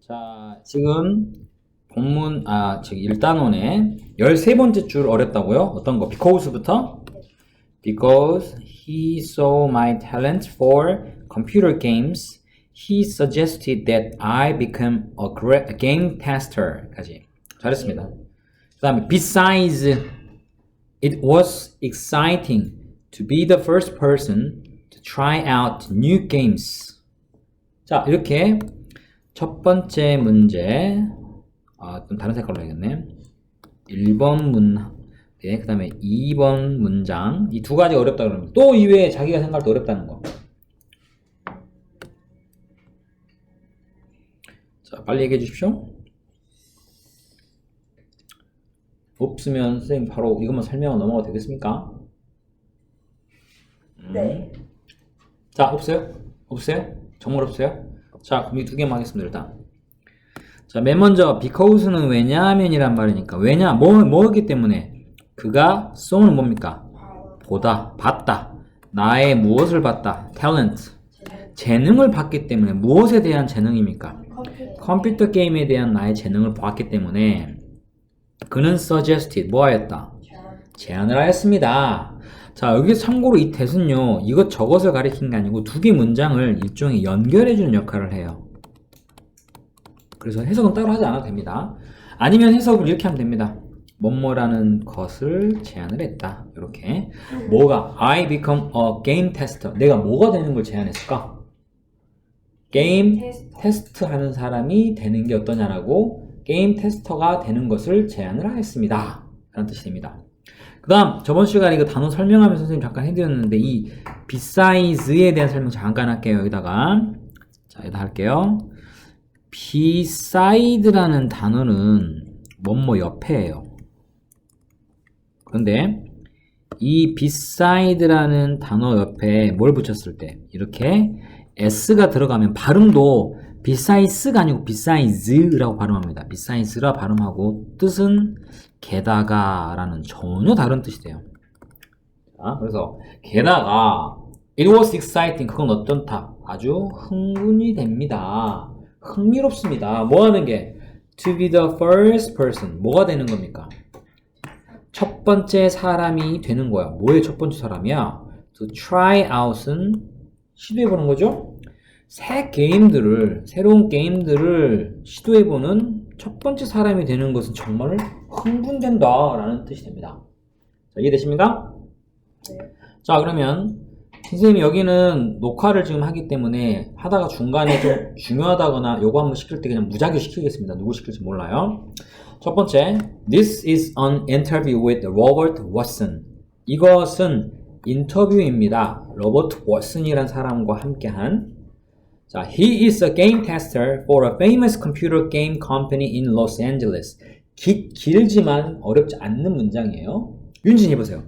자, 지금 본문, 아, 저기 1단원에 13번째 줄 어렵다고요? 어떤 거? because부터? Because he saw my talent for computer games, he suggested that I become a, game tester. 까지. 잘했습니다. 그 다음에 besides, it was exciting to be the first person to try out new games. 자, 이렇게 첫 번째 문제, 아, 좀 다른 색깔로 해야겠네. 1번 문, 네, 그 다음에 2번 문장. 이 두 가지 어렵다 그러면 또 이외에 자기가 생각할 때 어렵다는 거. 자, 빨리 얘기해 주십시오. 없으면 선생님 바로 이것만 설명하고 넘어가도 되겠습니까? 음. 네. 자, 없어요? 없어요? 정말 없어요? 자, 그럼 이 두 개만 하겠습니다, 일단. 자, 맨 먼저, because는 왜냐하면 이란 말이니까. 왜냐, 뭐, 뭐기 때문에? 그가 쏘는 뭡니까? 보다, 봤다. 나의 무엇을 봤다? talent. 재능을 봤기 때문에, 무엇에 대한 재능입니까? 컴퓨터 게임에 대한 나의 재능을 보았기 때문에, 그는 suggested, 뭐 하였다? 제안을 하였습니다. 자, 여기 참고로 이 that은요, 이것 저것을 가리키는 게 아니고 두 개 문장을 일종의 연결해 주는 역할을 해요. 그래서 해석은 따로 하지 않아도 됩니다. 아니면 해석을 이렇게 하면 됩니다. 뭐뭐라는 것을 제안을 했다. 이렇게. 뭐가? I become a game tester. 내가 뭐가 되는 걸 제안했을까? 게임. 테스트 하는 사람이 되는 게 어떠냐라고 게임 테스터가 되는 것을 제안을 하였습니다. 라는 뜻이 됩니다. 그 다음 저번 시간에 이거 단어 설명하면서 선생님 잠깐 해드렸는데 이 beside스에 대한 설명 잠깐 할게요. 여기다가 자 여기다 할게요. beside라는 단어는 뭐뭐 옆에예요. 그런데 이 beside라는 단어 옆에 뭘 붙였을 때 이렇게 s가 들어가면 발음도 besides가 아니고 besides,라고 발음합니다. besides,라 발음하고 뜻은 게다가 라는 전혀 다른 뜻이 돼요. 자, 그래서 게다가 it was exciting 그건 어쩐다 아주 흥분이 됩니다. 흥미롭습니다. 뭐 하는 게 to be the first person 뭐가 되는 겁니까? 첫 번째 사람이 되는 거야. 뭐의 첫 번째 사람이야? to try out은 시도해보는 거죠? 새 게임들을, 새로운 게임들을 시도해보는 첫 번째 사람이 되는 것은 정말 흥분된다 라는 뜻이 됩니다. 자, 이해되십니까? 네. 자, 그러면 선생님이 여기는 녹화를 지금 하기 때문에 하다가 중간에 좀 중요하다거나 요거 한번 시킬 때 그냥 무작위 시키겠습니다. 누구 시킬지 몰라요. 첫 번째, This is an interview with Robert Watson. 이것은 인터뷰입니다. 로버트 워슨이란 사람과 함께한 자, he is a game tester for a famous computer game company in Los Angeles. 기, 길지만 어렵지 않는 문장이에요. 윤진 해보세요.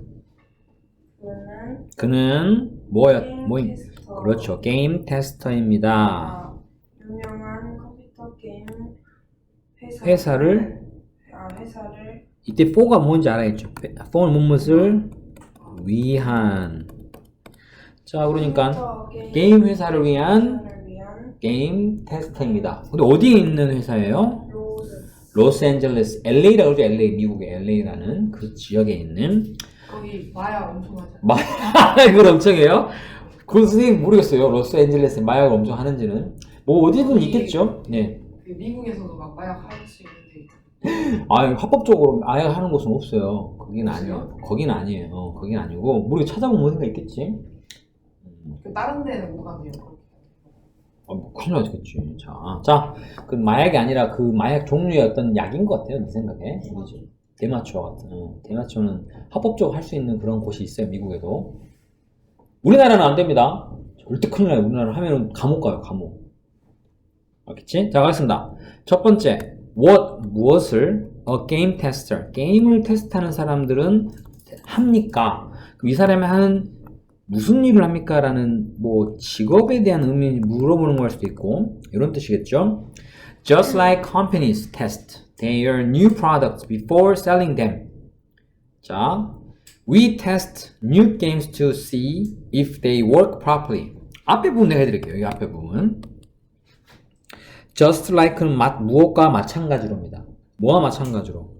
그는 그는 뭐야? 게임 뭐 테스터. 그렇죠. 게임 테스터입니다. 아, 유명한 컴퓨터 게임 회사 회사를 아 회사를 이때 for가 뭔지 알아야죠. for는 무엇을 위한. 자, 그러니까 게임 회사를 위한 게임 테스터입니다. 근데 어디에 있는 회사예요? 로스앤젤레스, LA라고 그러죠. LA, 미국의 LA라는 그 지역에 있는 거기 마약 엄청 하잖아. 마약을 엄청 해요. 그건 선생님 모르겠어요. 로스앤젤레스에 마약을 엄청 하는지는. 뭐 어디든 있겠죠. 네. 그 미국에서도 막 마약 할수 있는데 아, 합법적으로 마약 하는 곳은 없어요. 거긴 아니에요. 거긴 아니에요. 거긴 아니고 모르게 찾아보면 어딘가 있겠지. 음, 그 다른 데는 못 가네요. 아, 뭐 큰일 나겠지. 자, 자, 그 마약이 아니라 그 마약 종류의 어떤 약인 것 같아요. 내 생각에. 그죠? 대마초 같은. 어, 대마초는 합법적으로 할 수 있는 그런 곳이 있어요. 미국에도. 우리나라는 안 됩니다. 절대 큰일 나요. 우리나라 하면은 감옥 가요. 감옥. 알겠지? 자, 가겠습니다. 첫 번째, what 무엇을 a game tester 게임을 테스트하는 사람들은 합니까? 그럼 이 사람이 하는 무슨 일을 합니까? 라는 뭐 직업에 대한 의미 물어보는 걸 수도 있고 이런 뜻이겠죠. Just like companies test their new products before selling them. 자, we test new games to see if they work properly. 앞에 부분 내가 해드릴게요. 이 앞에 부분. just like는 마, 무엇과 마찬가지로입니다. 뭐와 마찬가지로?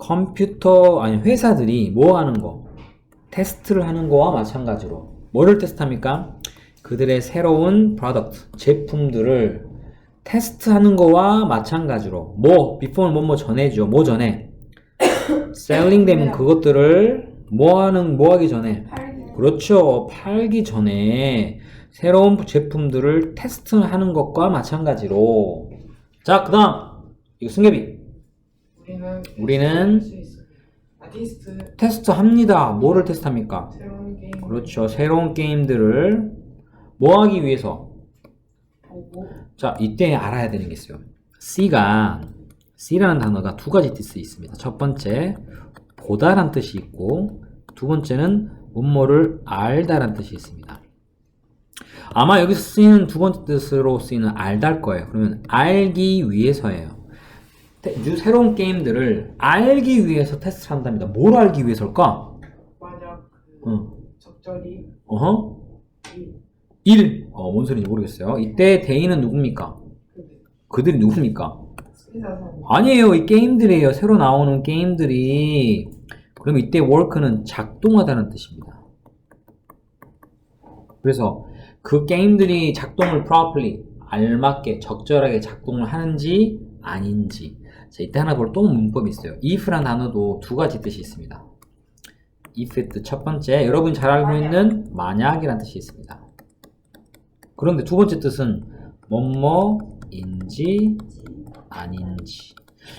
컴퓨터 아니 회사들이 뭐 하는 거? 테스트를 하는 거와 마찬가지로 뭐를 테스트합니까? 그들의 새로운 프로덕트 제품들을 테스트하는 거와 마찬가지로 뭐 비포는 뭐뭐 전해죠. 뭐 전에? 셀링 되면 그것들을 뭐 하는 뭐 하기 전에? 그렇죠. 팔기 전에 새로운 제품들을 테스트하는 것과 마찬가지로. 자 그다음 이거 승계비. 우리는 아티스트 테스트 합니다 뭐를 테스트합니까 새로운 게임 그렇죠 새로운 게임들을 뭐 하기 위해서 보고 자, 이때 알아야 되는 게 있어요. C가 C라는 단어가 두 가지 뜻이 있습니다. 첫 번째 보다란 뜻이 있고 두 번째는 뭐뭐를 알다란 뜻이 있습니다. 아마 여기서 쓰이는 두 번째 뜻으로 쓰이는 알다일 거예요. 그러면 알기 위해서예요. 새로운 게임들을 알기 위해서 테스트를 한답니다. 뭘 알기 위해서일까? 만약 그 응. 적절히 어허? 이 1. 어, 뭔 소리인지 모르겠어요. 이때 대인은 누굽니까? 그 그들이 누굽니까? 아니에요. 이 게임들이에요. 새로 나오는 게임들이. 그럼 이때 work는 작동하다는 뜻입니다. 그래서 그 게임들이 작동을 properly, 알맞게, 적절하게 작동을 하는지 아닌지. 자, 이때 하나 볼 또 문법이 있어요. if란 단어도 두 가지 뜻이 있습니다. if 뜻첫 번째, 여러분이 잘 알고. 있는 만약이라는 뜻이 있습니다. 그런데 두 번째 뜻은 뭐뭐인지 아닌지.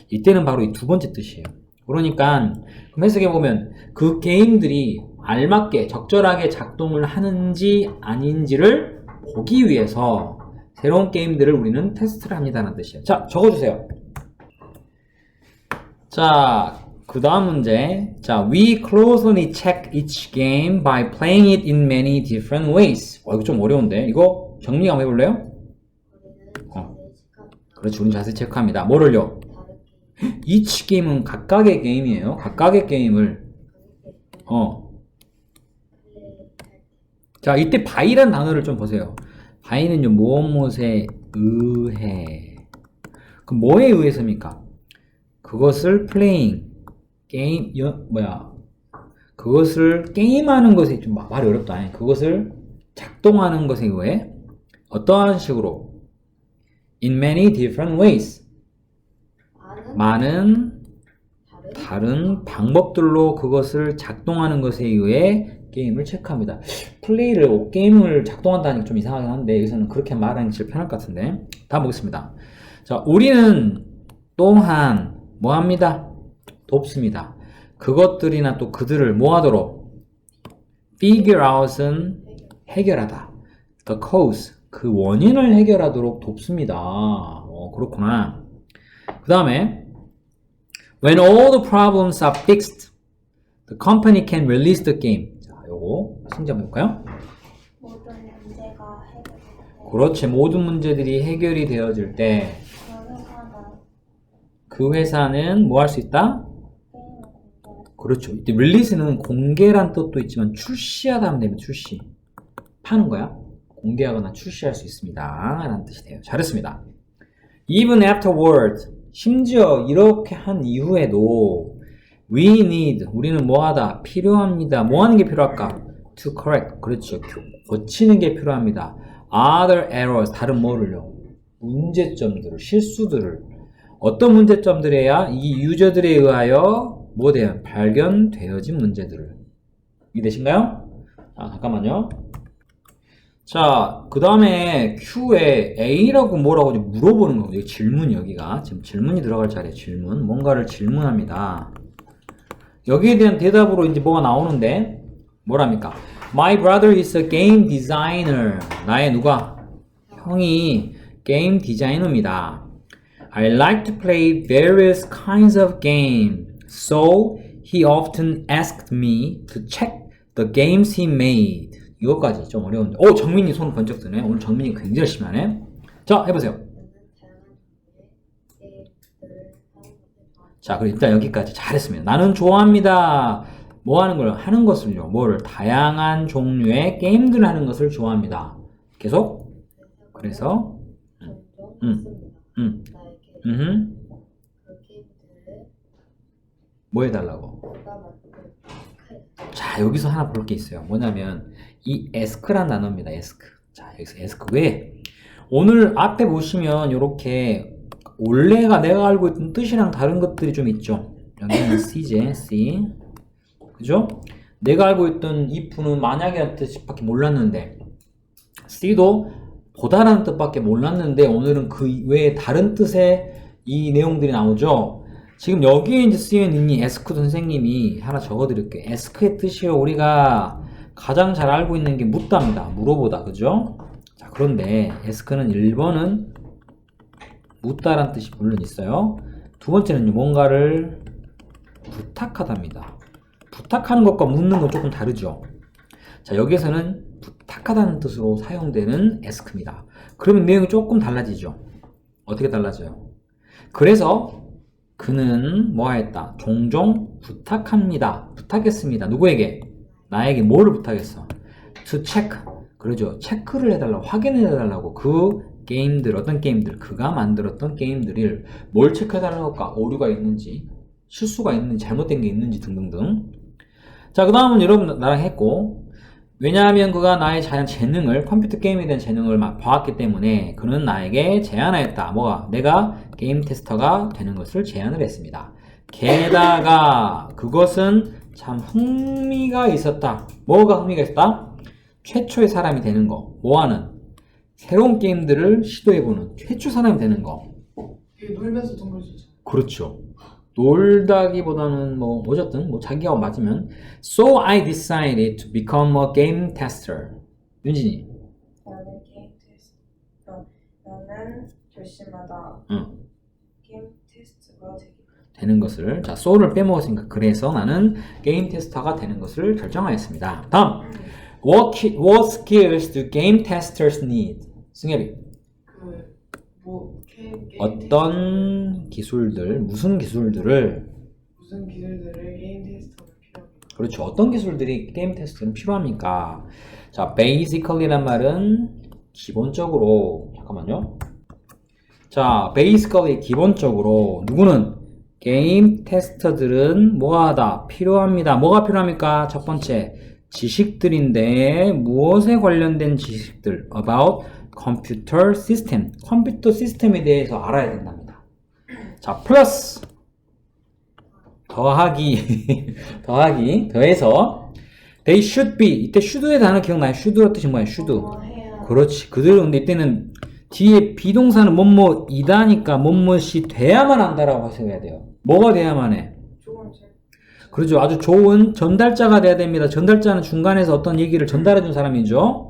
이때는 바로 이 두 번째 뜻이에요. 그러니까 그럼 해석해 보면 그 게임들이 알맞게 적절하게 작동을 하는지 아닌지를 보기 위해서 새로운 게임들을 우리는 테스트를 합니다라는 뜻이에요. 자, 적어 주세요. 자, 그 다음 문제. 자, we closely check each game by playing it in many different ways. 어, 이거 좀 어려운데. 이거 정리 한번 해볼래요? 어. 그렇지, 우리 자세히 체크합니다. 뭐를요? 이치 게임은 각각의 게임이에요. 각각의 게임을 어. 자, 이때 바이란 단어를 좀 보세요. 바이는요, 무엇 무엇에 의해. 그 뭐에 의해서입니까? 그것을 playing, 게임, 여, 뭐야. 그것을 게임하는 것에 좀 마- 말이 어렵다. 아니, 그것을 작동하는 것에 의해 어떠한 식으로 in many different ways. 많은 다른 방법들로 그것을 작동하는 것에 의해 게임을 체크합니다. 플레이를 게임을 작동한다는 게 좀 이상하긴 한데 여기서는 그렇게 말하는 게 제일 편할 것 같은데 다음 보겠습니다. 자, 우리는 또한 뭐 합니다? 돕습니다. 그것들이나 또 그들을 뭐 하도록 figure out은 해결하다. the cause 그 원인을 해결하도록 돕습니다. 어, 그렇구나. 그 다음에 When all the problems are fixed, the company can release the game. 자, 요거 승자 볼까요? 모든 문제가 해결되고 그렇지. 모든 문제들이 해결이 되어질 때 그그 회사는 뭐 할 수 있다? 그렇죠. 이때 release는 공개란 뜻도 있지만 출시하다 하면 되면 출시. 파는 거야. 공개하거나 출시할 수 있습니다. 라는 뜻이 돼요. 잘했습니다. Even afterward. 심지어 이렇게 한 이후에도 we need. 우리는 뭐 하다? 필요합니다. 뭐 하는 게 필요할까? to correct. 그렇죠. 교- 고치는 게 필요합니다. other errors. 다른 뭐를요? 문제점들을, 실수들을. 어떤 문제점들이야? 이 유저들에 의하여 뭐 돼요? 발견되어진 문제들을. 이해되신가요? 아, 잠깐만요. 자, 그 다음에 Q에 A라고 뭐라고 물어보는. 여기 질문이 여기가. 지금 질문이 들어갈 자리에 질문. 뭔가를 질문합니다. 여기에 대한 대답으로 이제 뭐가 나오는데, 뭐랍니까? My brother is a game designer. 나의 누가? 형이 게임 디자이너입니다. I like to play various kinds of game. So he often asked me to check the games he made. 이거까지 좀 어려운데. 오, 정민이 손 번쩍 드네. 오늘 정민이 굉장히 열심히 하네. 자, 해보세요. 자, 그럼 일단 여기까지 잘했습니다. 나는 좋아합니다. 뭐 하는 걸 하는 것을요. 뭐를 다양한 종류의 게임들을 하는 것을 좋아합니다. 계속. 그래서 음. 습니다 음. 음. 뭐 해달라고? 자, 여기서 하나 볼 게 있어요. 뭐냐면, 이 에스크란 단어입니다. 에스크. 자, 여기서 에스크. 왜? 오늘 앞에 보시면, 이렇게, 원래가 내가 알고 있던 뜻이랑 다른 것들이 좀 있죠. 여기는 C제, C. 그죠? 내가 알고 있던 if는 만약이라는 뜻밖에 몰랐는데, C도 보다라는 뜻밖에 몰랐는데, 오늘은 그 외에 다른 뜻의 이 내용들이 나오죠. 지금 여기에 이제 쓰여 있는 이 에스크 선생님이 하나 적어드릴게요. 에스크의 뜻이 우리가 가장 잘 알고 있는 게 묻다입니다. 물어보다, 그죠? 자, 그런데 에스크는 1번은 묻다란 뜻이 물론 있어요. 두 번째는요, 뭔가를 부탁하답니다. 부탁하는 것과 묻는 건 조금 다르죠. 자, 여기에서는 부 탁하다는 뜻으로 사용되는 에스크입니다. 그러면 내용이 조금 달라지죠. 어떻게 달라져요? 그래서 그는 뭐 했다? 종종 부탁합니다. 부탁했습니다. 누구에게? 나에게 뭐를 부탁했어? To check. 그러죠. 체크를 해달라고, 확인을 해달라고. 그 게임들, 어떤 게임들, 그가 만들었던 게임들을 뭘 체크해달라고 할까? 오류가 있는지, 실수가 있는지, 잘못된 게 있는지 등등등. 자, 그 다음은 여러분 나랑 했고, 왜냐하면 그가 나의 자연 재능을, 컴퓨터 게임에 대한 재능을 막 봐왔기 때문에 그는 나에게 제안하였다. 뭐가? 내가 게임 테스터가 되는 것을 제안을 했습니다. 게다가 그것은 참 흥미가 있었다. 뭐가 흥미가 있었다? 최초의 사람이 되는 거. 뭐하는? 새로운 게임들을 시도해보는 최초 사람이 되는 거. 놀면서 동물 주죠. 그렇죠. 놀다기보다는 뭐 어쨌든 뭐 자기가 맞으면 So I decided to become a game tester. 윤진이. 나는 게임 테스트. 어, 나는 결심하다. 응. 게임 테스트가 되기. 되는 것을 자 so를 빼먹었으니까 그래서 나는 게임 테스터가 되는 것을 결정하였습니다. 다음 what, ki- what skills do game testers need? 승엽이 그 뭐 게임 게임 어떤 기술들 무슨 기술들을 테스트, 무슨 기술들을 게임 테스터가 필요합니다. 그렇죠 어떤 기술들이 게임 테스트는 필요합니까? 자 basically란 말은 기본적으로 잠깐만요. 자 basically 기본적으로 누구는 게임 테스터들은 뭐하다 필요합니다. 뭐가 필요합니까? 첫 번째 지식들인데 무엇에 관련된 지식들 about computer system 컴퓨터 시스템에 대해서 알아야 된답니다. 자 플러스 더하기 더하기 더해서 they should be 이때 should의 단어 기억나요? should의 뜻이 뭐예요? should 뭐 해야. 그렇지. 그대로 근데 이때는 뒤에 비동사는 뭐뭐 이다니까 뭐뭐시 돼야만 한다라고 하셔야 돼요. 뭐가 돼야만 해? 그렇죠. 아주 좋은 전달자가 돼야 됩니다. 전달자는 중간에서 어떤 얘기를 전달해 준 사람이죠.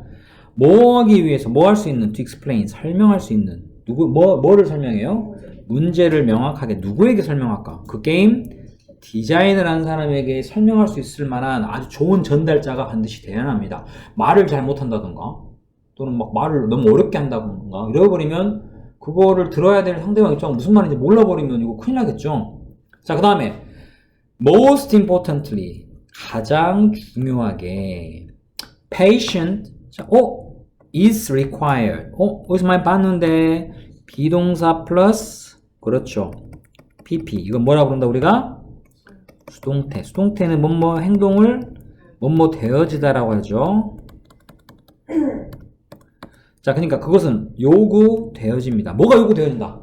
뭐 하기 위해서 뭐 할 수 있는 to explain 설명할 수 있는 누구 뭐 뭐를 설명해요? 문제를 명확하게 누구에게 설명할까? 그 게임 디자인을 한 사람에게 설명할 수 있을 만한 아주 좋은 전달자가 반드시 돼야 합니다. 말을 잘 못한다던가 또는 막 말을 너무 어렵게 한다던가 이래버리면 그거를 들어야 될 상대방 입장은 무슨 말인지 몰라버리면 이거 큰일 나겠죠. 자, 그 다음에 most importantly 가장 중요하게 patient 자, 어? Is required. 어? 어디서 많이 봤는데 비동사 플러스 그렇죠. pp. 이건 뭐라 그런다 우리가? 수동태. 수동태는 뭐뭐 행동을 뭐뭐 되어지다라고 하죠. 자 그러니까 그것은 요구되어집니다. 뭐가 요구되어진다?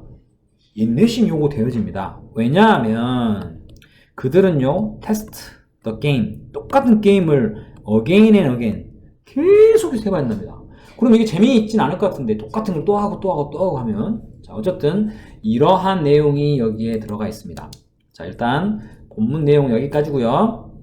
인내심 요구되어집니다. 왜냐하면 그들은요 테스트 the game. 똑같은 게임을 again and again 계속해서 해봐야 된답니다 그럼 이게 재미있진 않을 것 같은데 똑같은 걸 또 하고 또 하고 또 하고 하면 자 어쨌든 이러한 내용이 여기에 들어가 있습니다. 자 일단 본문 내용 여기까지고요